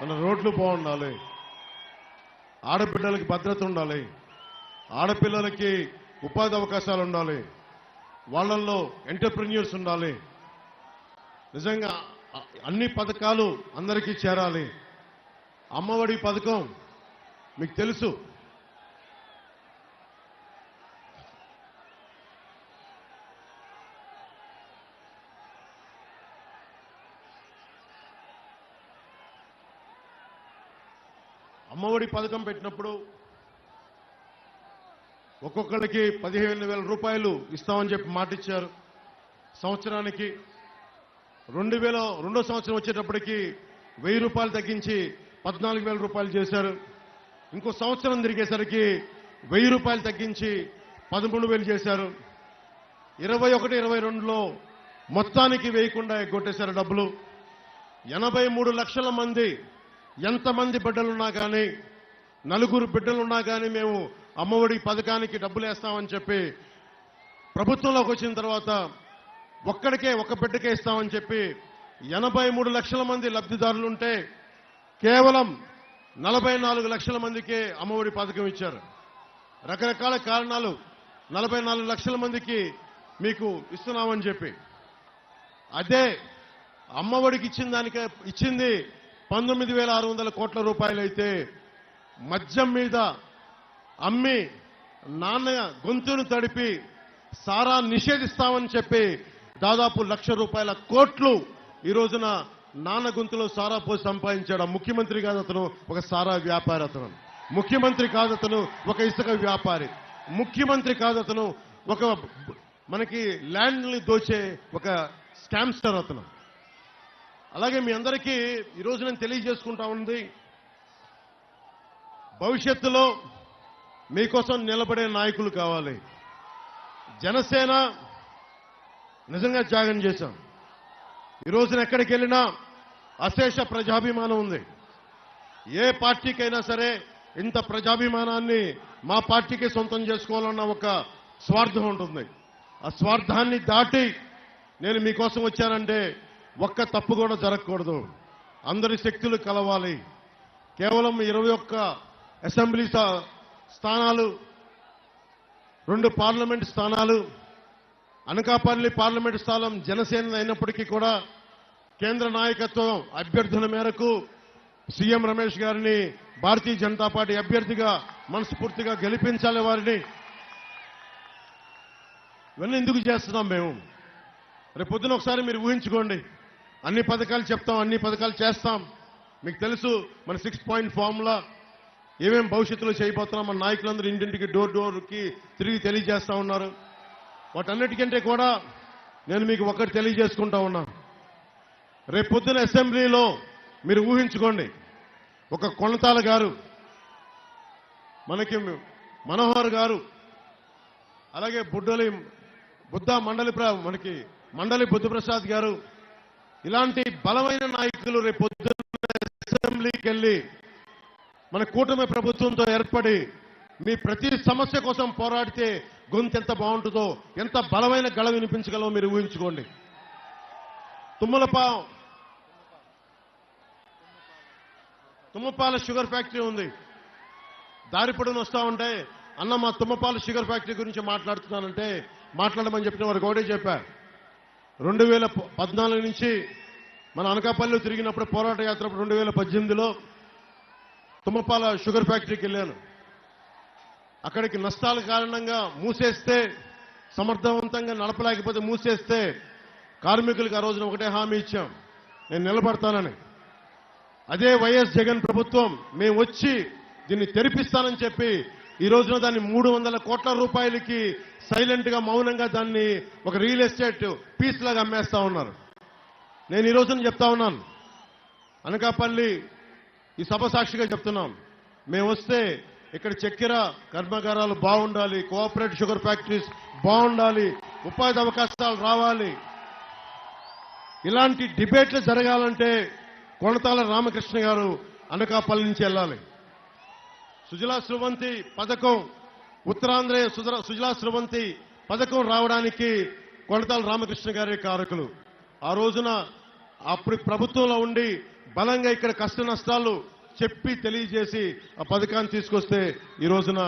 మన రోడ్లు బాగుండాలి. ఆడబిడ్డలకి భద్రత ఉండాలి. ఆడపిల్లలకి ఉపాధి అవకాశాలు ఉండాలి. వాళ్ళల్లో ఎంటర్ప్రెన్యూర్స్ ఉండాలి. నిజంగా అన్ని పథకాలు అందరికీ చేరాలి. అమ్మఒడి పథకం మీకు తెలుసు. అమ్మఒడి పథకం పెట్టినప్పుడు ఒక్కొక్కరికి పదిహేను వేల రూపాయలు ఇస్తామని చెప్పి మాట ఇచ్చారు సంవత్సరానికి రెండు వేల రెండో సంవత్సరం వచ్చేటప్పటికి వెయ్యి రూపాయలు తగ్గించి పద్నాలుగు వేల రూపాయలు చేశారు. ఇంకో సంవత్సరం తిరిగేసరికి వెయ్యి రూపాయలు తగ్గించి పదమూడు వేలు చేశారు. ఇరవై ఒకటి ఇరవై రెండులో మొత్తానికి వేయకుండా ఎగ్గొట్టేశారు డబ్బులు. ఎనభై మూడు లక్షల మంది ఎంతమంది బిడ్డలున్నా కానీ నలుగురు బిడ్డలున్నా కానీ మేము అమ్మఒడి పథకానికి డబ్బులు వేస్తామని చెప్పి ప్రభుత్వంలోకి వచ్చిన తర్వాత ఒక్కడికే ఒక్క బిడ్డకే ఇస్తామని చెప్పి ఎనభై మూడు లక్షల మంది లబ్ధిదారులుంటే కేవలం నలభై నాలుగు లక్షల మందికే అమ్మఒడి పథకం ఇచ్చారు. రకరకాల కారణాలు నలభై నాలుగు లక్షల మందికి మీకు ఇస్తున్నామని చెప్పి. అదే అమ్మఒడికి ఇచ్చిన దానికే ఇచ్చింది పంతొమ్మిది వేల ఆరు వందల కోట్ల రూపాయలైతే మద్యం మీద అమ్మి నాన్న గొంతును తడిపి సారా నిషేధిస్తామని చెప్పి దాదాపు లక్ష రూపాయల కోట్లు ఈ రోజున నాన్న గొంతులో సారా పోసి సంపాదించాడు. ముఖ్యమంత్రి కాదు అతను ఒక సారా వ్యాపారి అతను. ముఖ్యమంత్రి కాదు అతను ఒక ఇసుక వ్యాపారి. ముఖ్యమంత్రి కాదు అతను ఒక మనకి ల్యాండ్ని దోచే ఒక స్కామ్స్టర్ అతను. అలాగే మీ అందరికీ ఈరోజు నేను తెలియజేసుకుంటా ఉంది భవిష్యత్తులో మీకోసం నిలబడే నాయకులు కావాలి. జనసేన నిజంగా త్యాగం చేశాం. ఈ రోజున ఎక్కడికి వెళ్ళినా అశేష ప్రజాభిమానం ఉంది. ఏ పార్టీకైనా సరే ఇంత ప్రజాభిమానాన్ని మా పార్టీకి సొంతం చేసుకోవాలన్న ఒక స్వార్థం ఉంటుంది. ఆ స్వార్థాన్ని దాటి నేను మీకోసం వచ్చానంటే ఒక్క తప్పు కూడా జరగకూడదు. అందరి శక్తులు కలవాలి. కేవలం ఇరవై ఒక్క అసెంబ్లీ స్థానాలు రెండు పార్లమెంట్ స్థానాలు అనకాపల్లి పార్లమెంట్ స్థానం జనసేన అయినప్పటికీ కూడా కేంద్ర నాయకత్వం అభ్యర్థుల మేరకు సీఎం రమేష్ గారిని భారతీయ జనతా పార్టీ అభ్యర్థిగా మనస్ఫూర్తిగా గెలిపించాలి వారిని. ఇవన్నీ ఎందుకు చేస్తున్నాం మేము? రేపు పొద్దున ఒకసారి మీరు ఊహించుకోండి. అన్ని పథకాలు చెప్తాం అన్ని పథకాలు చేస్తాం. మీకు తెలుసు మన సిక్స్ పాయింట్ ఫార్ములా ఏమేమి భవిష్యత్తులో చేయబోతున్నాం మన నాయకులందరూ ఇంటింటికి డోర్ డోర్కి తిరిగి తెలియజేస్తా ఉన్నారు. వాటన్నిటికంటే కూడా నేను మీకు ఒకటి తెలియజేసుకుంటా ఉన్నా. రేపు పొద్దున అసెంబ్లీలో మీరు ఊహించుకోండి ఒక కొనతాల గారు మనకి మనోహర్ గారు అలాగే బుడ్డలి బుద్ధ మండలి ప్ర- మనకి మండలి బుద్ధప్రసాద్ గారు ఇలాంటి బలమైన నాయకులు రేపు అసెంబ్లీకి వెళ్ళి మన కూటమి ప్రభుత్వంతో ఏర్పడి మీ ప్రతి సమస్య కోసం పోరాడితే గొంతు ఎంత బాగుంటుందో ఎంత బలమైన గళ వినిపించగలమో మీరు ఊహించుకోండి. తుమ్మలపా. తుమ్మపాల షుగర్ ఫ్యాక్టరీ ఉంది. దారి పొడవున ఉంటే అన్న మా తుమ్మపాల షుగర్ ఫ్యాక్టరీ గురించి మాట్లాడుతున్నానంటే మాట్లాడమని చెప్పిన వారికి ఒకటే చెప్పారు. రెండు వేల పద్నాలుగు నుంచి మన అనకాపల్లిలో తిరిగినప్పుడు పోరాట యాత్ర రెండు వేల పద్దెనిమిదిలో తుమ్మపాల షుగర్ ఫ్యాక్టరీకి వెళ్ళాను. అక్కడికి నష్టాల కారణంగా మూసేస్తే సమర్థవంతంగా నడపలేకపోతే మూసేస్తే కార్మికులకు ఆ రోజున ఒకటే హామీ ఇచ్చాం. నేను నిలబడతానని. అదే వైఎస్ జగన్ ప్రభుత్వం మేము వచ్చి దీన్ని తెరిపిస్తానని చెప్పి ఈ రోజున దాన్ని మూడు వందల కోట్ల రూపాయలకి సైలెంట్గా మౌనంగా దాన్ని ఒక రియల్ ఎస్టేట్ పీస్ లాగా అమ్మేస్తా ఉన్నారు. నేను ఈ రోజున చెప్తా ఉన్నాను. అనకాపల్లి ఈ సభ సాక్షిగా చెప్తున్నాం మేము వస్తే ఇక్కడ చక్కెర కర్మాగారాలు బాగుండాలి కోఆపరేటివ్ షుగర్ ఫ్యాక్టరీస్ బాగుండాలి ఉపాధి అవకాశాలు రావాలి. ఇలాంటి డిబేట్లు జరగాలంటే కొనతాల రామకృష్ణ గారు అనకాపల్లి నుంచి వెళ్ళాలి. సుజలా స్రవంతి పథకం ఉత్తరాంధ్ర సుజల- సుజలా స్రవంతి పథకం రావడానికి కొండతాల రామకృష్ణ గారే కారకులు. ఆ రోజున అప్పుడు ప్రభుత్వంలో ఉండి బలంగా ఇక్కడ కష్ట నష్టాలు చెప్పి తెలియజేసి ఆ పథకాన్ని తీసుకొస్తే ఈ రోజున